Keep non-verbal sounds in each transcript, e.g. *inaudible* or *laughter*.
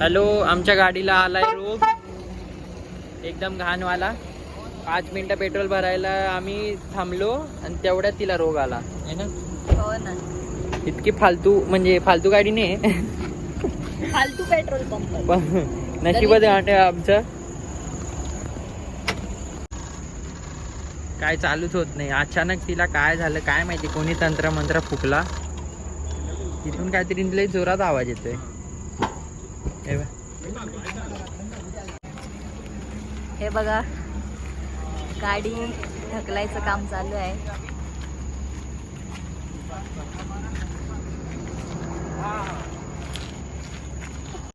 Hello आमच्या गाडीला आलाय रोग. एकदम घाणवाला. पाच मिनिटं पेट्रोल भरायला आम्ही थांबलो आणि तेवढ्यात तिला रोग आला. ना? हो ना. इतकी फालतू म्हणजे फालतू गाडी नाही. फालतू पेट्रोल पंप. पण नशिबच आमचं. काय चालूच होत नाही. अचानक तिला काय झालं काय माहिती? कोणी तंत्र मंत्र फुकला. तिथून काहीतरी लई जोरात आवाज येतोय. हे बघ. गाडी ढकलायचं काम चालू आहे.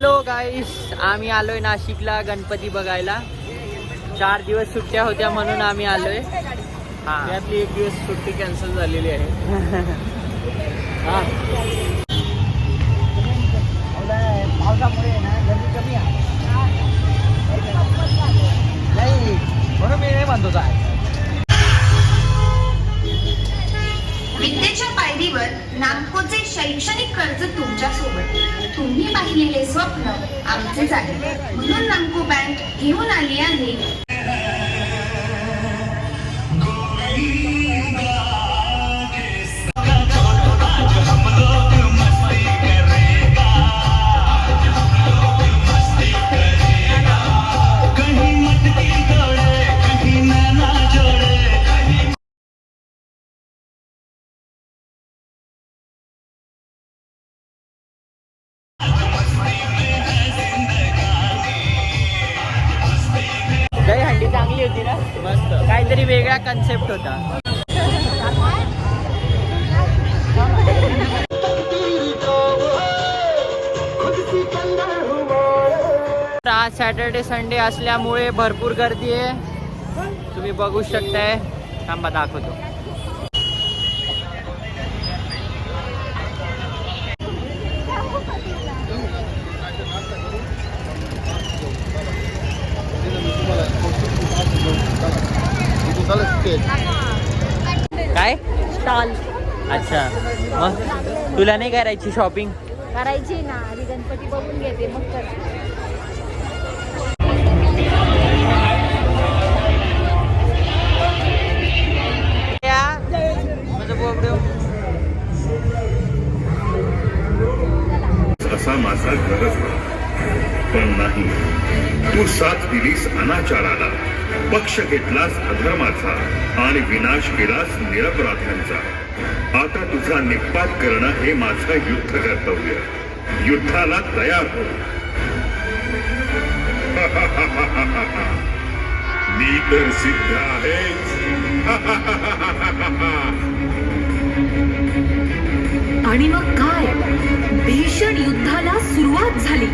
हॅलो गाईस आम्ही आलोय नाशिकला गणपती बघायला. चार दिवस सुट्ट्या होत्या म्हणून आम्ही आलोय. हा. त्यातली एक दिवस सुट्टी कॅन्सल झालेली आहे. *laughs* कन्सेप्ट होता. आज सॅटर्डे संडे असल्यामुळे भरपूर गर्दी आहे. तुम्ही बघू शकताय. थांबा दाखवतो. काय? स्टॉल. अच्छा. मग? तुला नाही करायची शॉपिंग? करायची ना. आधी गणपती बघून घेते मग कर. असा माझा गरजला पण नाही. तू साथ दिलीस अनाचाराला पक्ष घेतलास अधर्माचा आणि विनाश केलास निरपराध्यांचा. आता तुझा निपात करणं हे माझं युद्ध कर्तव्य. युद्धाला तयार हो. *laughs* मी तर सिद्ध आहेच. *laughs* आणि मग काय? भीषण युद्धाला सुरुवात झाली.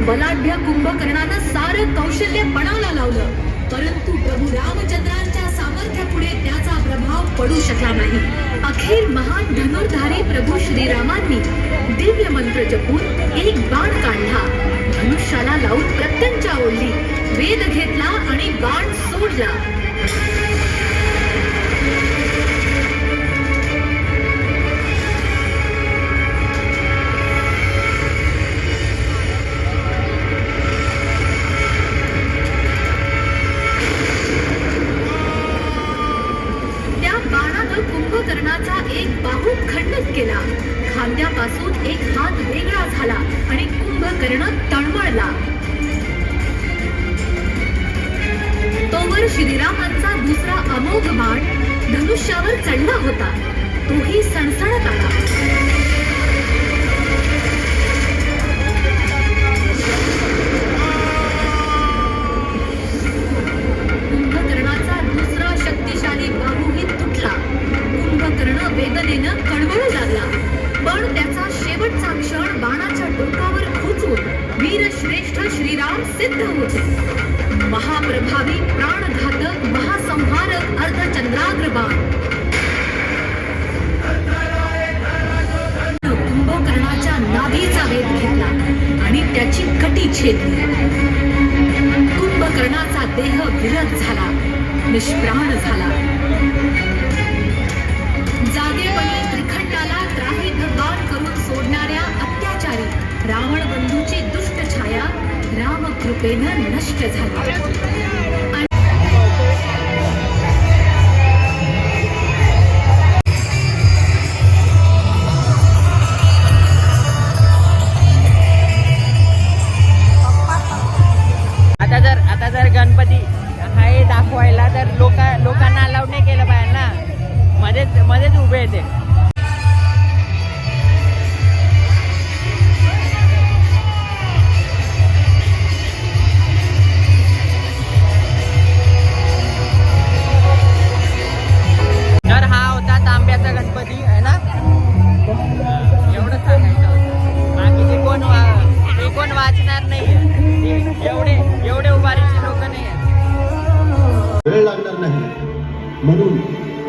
बलाढ्य कुंभकर्णानं सारं कौशल्य पणाला लावलं. परंतु प्रभू रामचंद्रांच्या सामर्थ्यापुढे त्याचा प्रभाव पडू शकला नाही. अखेर महान धनुर्धारी प्रभू श्रीरामांनी दिव्य मंत्र जपून एक बाण काढला. धनुष्याला लावून प्रत्यंचा ओढली. वेद घेतला आणि बाण सोडला. निष्प्राण झाला. जागेपणी त्रिखंडाला त्राही भगवान करून सोडणाऱ्या अत्याचारी रावण बंधूची दुष्ट छाया कृपेनं नष्ट झाली.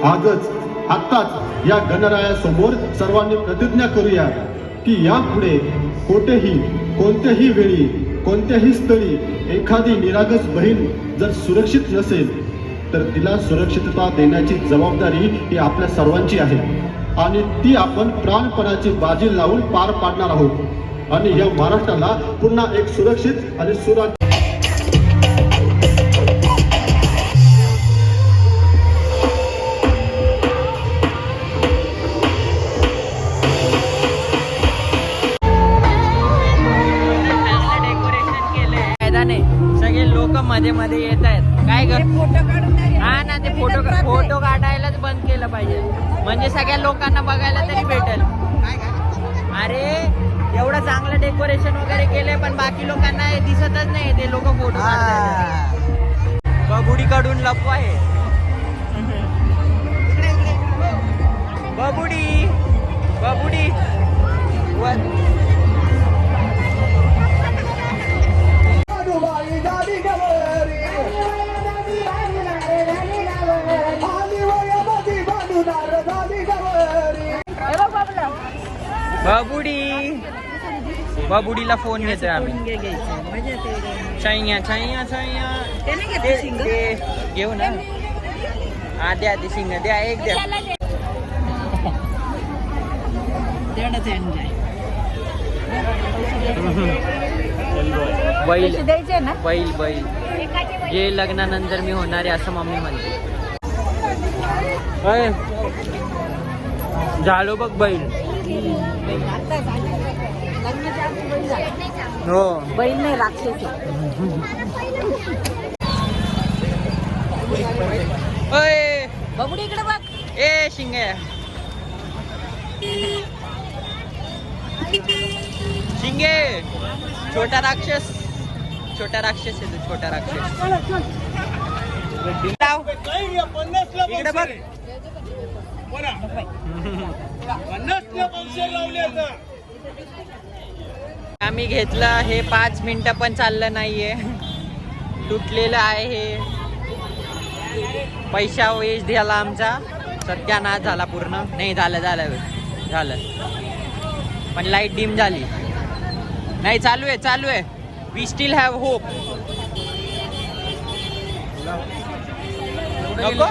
आजच आत्ताच या गणरायासमोर सर्वांनी प्रतिज्ञा करूया की यापुढे कोठेही कोणत्याही वेळी कोणत्याही स्थळी एखादी निरागस बहीण जर सुरक्षित नसेल तर तिला सुरक्षितता देण्याची जबाबदारी ही आपल्या सर्वांची आहे. आणि ती आपण प्राणपणाची बाजी लावून पार पाडणार आहोत. आणि या महाराष्ट्राला पुन्हा एक सुरक्षित आणि सुरक्षित मध्ये मध्ये येत आहेत. काय कर हा ना ते फोटो फोटो काढायलाच बंद केलं पाहिजे. म्हणजे सगळ्या लोकांना बघायला तरी भेटेल. अरे एवढं चांगलं डेकोरेशन वगैरे केलंय पण बाकी लोकांना हे दिसतच नाही ते लोक फोटो बबुडी काढून लपू आहे. बबुडी बाबुडी बाबुडीला फोन घेतोय आम्ही. छैया छैया छैया ते- घेऊ ना. हा द्या ते शिंग द्या एक द्या. बैल बैल बैल. जे लग्नानंतर मी होणार आहे असं मम्मी म्हणते. झालो बघ बैल. हो. बैल नाही राक्षस बबुडी इकडे बघ. ए शिंगे. शिंगे छोटा राक्षस. छोटा राक्षस आहे तो छोटा राक्षस. लाव. इकडे बघ. आम्ही घेतलं हे पाच मिनटं पण चाललं नाहीये. तुटलेलं आहे. हे पैसा वेस्ट झाला आमचा. सत्यानाश झाला पूर्ण. नाही झालं झालं. झालं. पण लाइट डिम झाली. नाही चालू आहे चालू आहे. वी स्टील हॅव होप नको?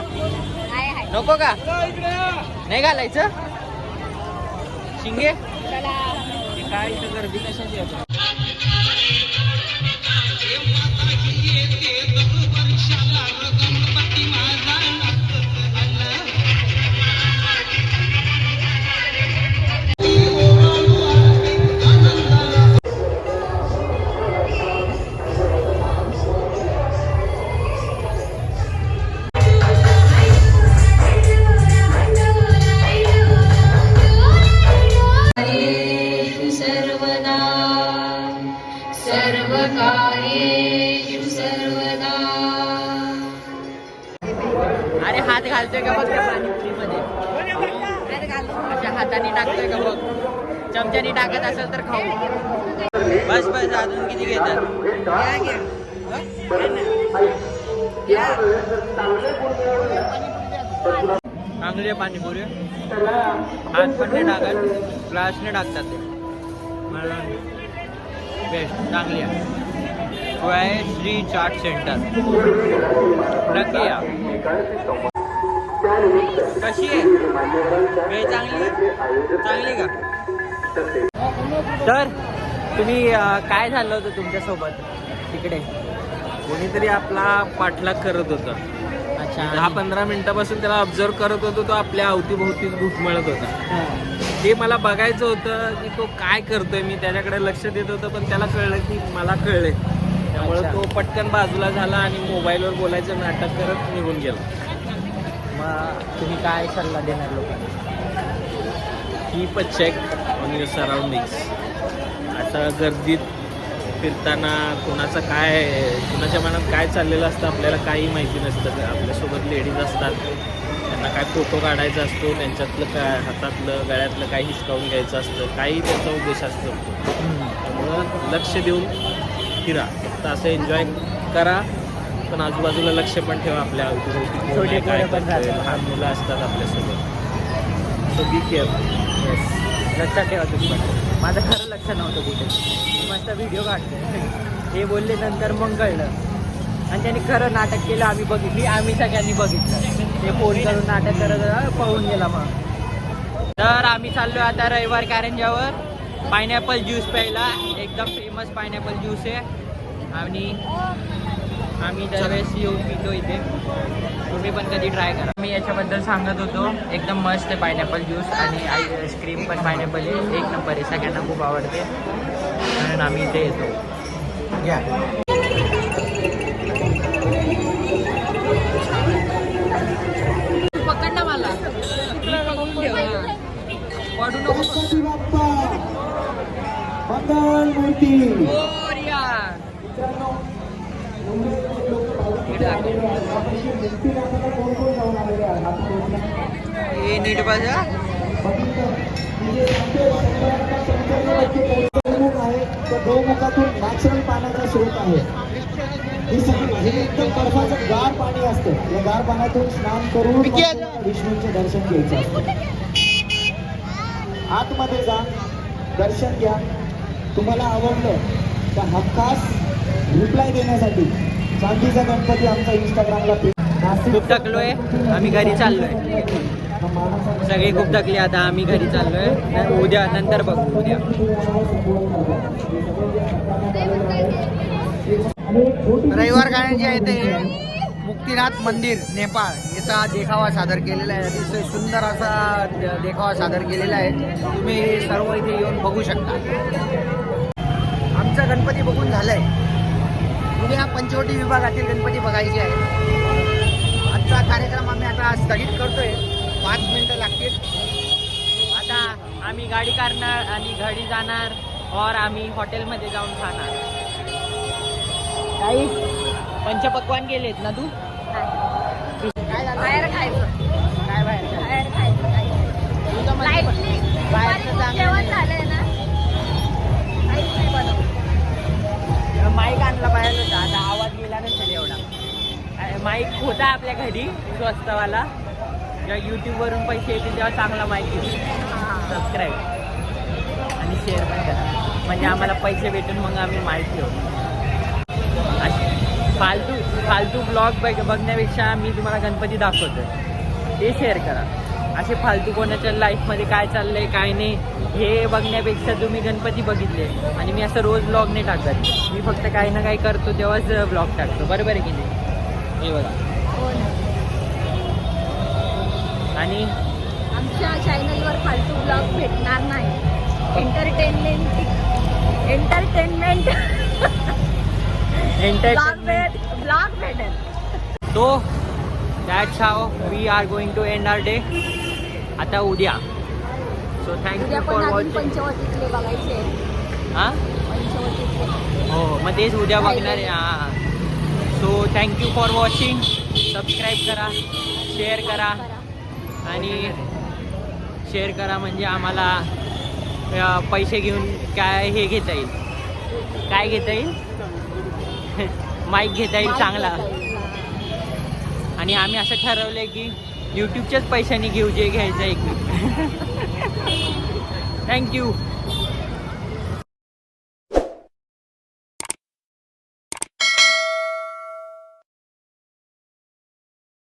नको का? नाही घालायचं? शिंगे? काय इथं गर्दी कशाची आहे? टाकतोय का बघ? चमच्याने टाकत असेल तर खाऊ. बस बस अजून किती घेतात? चांगले पाणीपुरी. हात पण नाही टाकत. ग्लासने टाकतात ते. मला बेस्ट चांगली आहे. श्री चाट सेंटर. नक्की या. कशी आहे वेळ चांगली? चांगली का तर तुम्ही काय झालं होतं तुमच्यासोबत तिकडे कोणीतरी आपला पाठलाग करत होता अच्छा दहा पंधरा मिनिटापासून त्याला ऑब्झर्व करत होतो तो आपल्या अवतीभोवतीच घुटमळत होता हां. ते मला बघायचं होतं की तो काय करतोय मी त्याच्याकडे लक्ष देत होतो पण त्याला कळलं की मला कळलंय त्यामुळे. तो पटकन बाजूला झाला आणि मोबाईलवर बोलायचं नाटक करत निघून गेला मग तुम्ही काय सल्ला देणार लोकांना? Keep a check on your surroundings आता गर्दीत फिरताना कोणाचं काय कुणाच्या मनात काय चाललेलं असतं आपल्याला काही माहिती नसतं. आपल्यासोबत लेडीज असतात. त्यांना काय फोटो काढायचा असतो त्यांच्यातलं काय हातातलं गळ्यातलं काही हिसकावून घ्यायचं असतं काही त्यांचा उद्देश असतो. त्यामुळं लक्ष देऊन फिरा. फक्त असं एन्जॉय करा. पण आजूबाजूला लक्ष पण ठेवा आपल्या अवतीभोवती. छोटे काय करतंय. लहान मुलं असतात आपल्यासोबत. सो बी केअरफुल येस लक्षात ठेवा तुम्ही पण. माझं खरं लक्ष नव्हतं कुठे. मी मस्त व्हिडिओ काढतो हे बोलले नंतर मग कळलं. आणि त्यांनी खरं नाटक केलं आम्ही बघितली. आम्ही सगळ्यांनी बघितलं. ते फोन करून नाटक करत पळून गेला मग. तर आम्ही चाललो आता रविवार कारंजावर पायनॅपल ज्यूस प्यायला. एकदम फेमस पायनॅपल ज्यूस आहे. आणि आम्ही दरवेळेस येऊन पितो इथे. तुम्ही पण कधी ट्राय करा. मी याच्याबद्दल सांगत होतो. एकदम मस्त आहे पायनॅपल ज्यूस आणि आईस्क्रीम पण पायनॅपल आहे. एक नंबर आहे. सगळ्यांना खूप आवडते. म्हणून आम्ही इथे येतो. घ्या पकड ना मला. पडू नको मोरया. इकडे दाखव. हे नीट बघा गौमुखातून नॅचरल पाण्याचा स्रोत आहे ही एकदम बर्फाचं गार पाणी असतं या गार पाण्यातून स्नान करून विष्णूंचे दर्शन घ्यायचं असतं आतमध्ये जा दर्शन घ्या. तुम्हाला आवडलं तर हक्कास रिप्लाय देण्यासाठी चांदीचा गणपती आमचा इंस्टाग्रामला खूप थकलोय. आम्ही घरी चाललोय. सगळे खूप थकले आता. आम्ही घरी चाललोय. उद्या नंतर बघू उद्या. रविवार काय ते मुक्तीनाथ मंदिर नेपाळ. याचा देखावा सादर केलेला आहे. अतिशय सुंदर असा देखावा सादर केलेला आहे. तुम्ही सर्व इथे येऊन बघू शकता. आमचा गणपती बघून झालाय. उद्या पंचवटी विभागातील गणपती बघायचे आहे. आजचा कार्यक्रम आम्ही आता स्थगित करतोय. पाच मिनिटं लागतील. आता आम्ही गाडी काढणार आणि घरी जाणार और आम्ही हॉटेलमध्ये जाऊन खाणार. काही? पंचपक्वान गेलेत ना तू? बाहेर खायचं. काय बाहेर काय? बाहेर खायचं तू तर म्हणते लाईटली बाहेरचं चांगलं जेवण नाही. झालंय ना. माईक आणला पाहिजे होता आता एवढा. माईक होता आपल्या घरी स्वस्तवाला. जेव्हा यूट्यूबवरून पैसे येतील तेव्हा चांगला माईक घेऊ सबस्क्राईब आणि शेअर पण करा. म्हणजे आम्हाला पैसे भेटून मग आम्ही माईक घेऊ. अशी फालतू फालतू ब्लॉग बघ बघण्यापेक्षा मी तुम्हाला गणपती दाखवतो ते शेअर करा. असे फालतू कोणाच्या लाईफमध्ये काय चाललंय काय नाही हे बघण्यापेक्षा तुम्ही गणपती बघितले. आणि मी असं रोज ब्लॉग नाही टाकत. मी फक्त काही ना काही करतो तेव्हाच ब्लॉग टाकतो. बरोबर आहे की नाही? हे बघा. हो आणि? आमच्या चॅनलवर फालतू ब्लॉग भेटणार नाही. एंटरटेनमेंट एंटरटेनमेंट एंटरटेनमेंट ब्लॉग भेटेल. तो that's how we are going to end our day आता उद्या. सो थँक्यू फॉर वॉचिंग हां? हो मग तेच उद्या बघणार आहे. हां so thank you for watching subscribe करा शेअर करा आणि शेअर करा म्हणजे आम्हाला पैसे घेऊन काय हे घेता येईल. काय घेता येईल? *laughs* माईक घेता येईल चांगला. आणि आम्ही असं ठरवलंय की यूट्यूबच्याच पैशाने घेऊ जे घ्यायचं एक थँक्यू *laughs*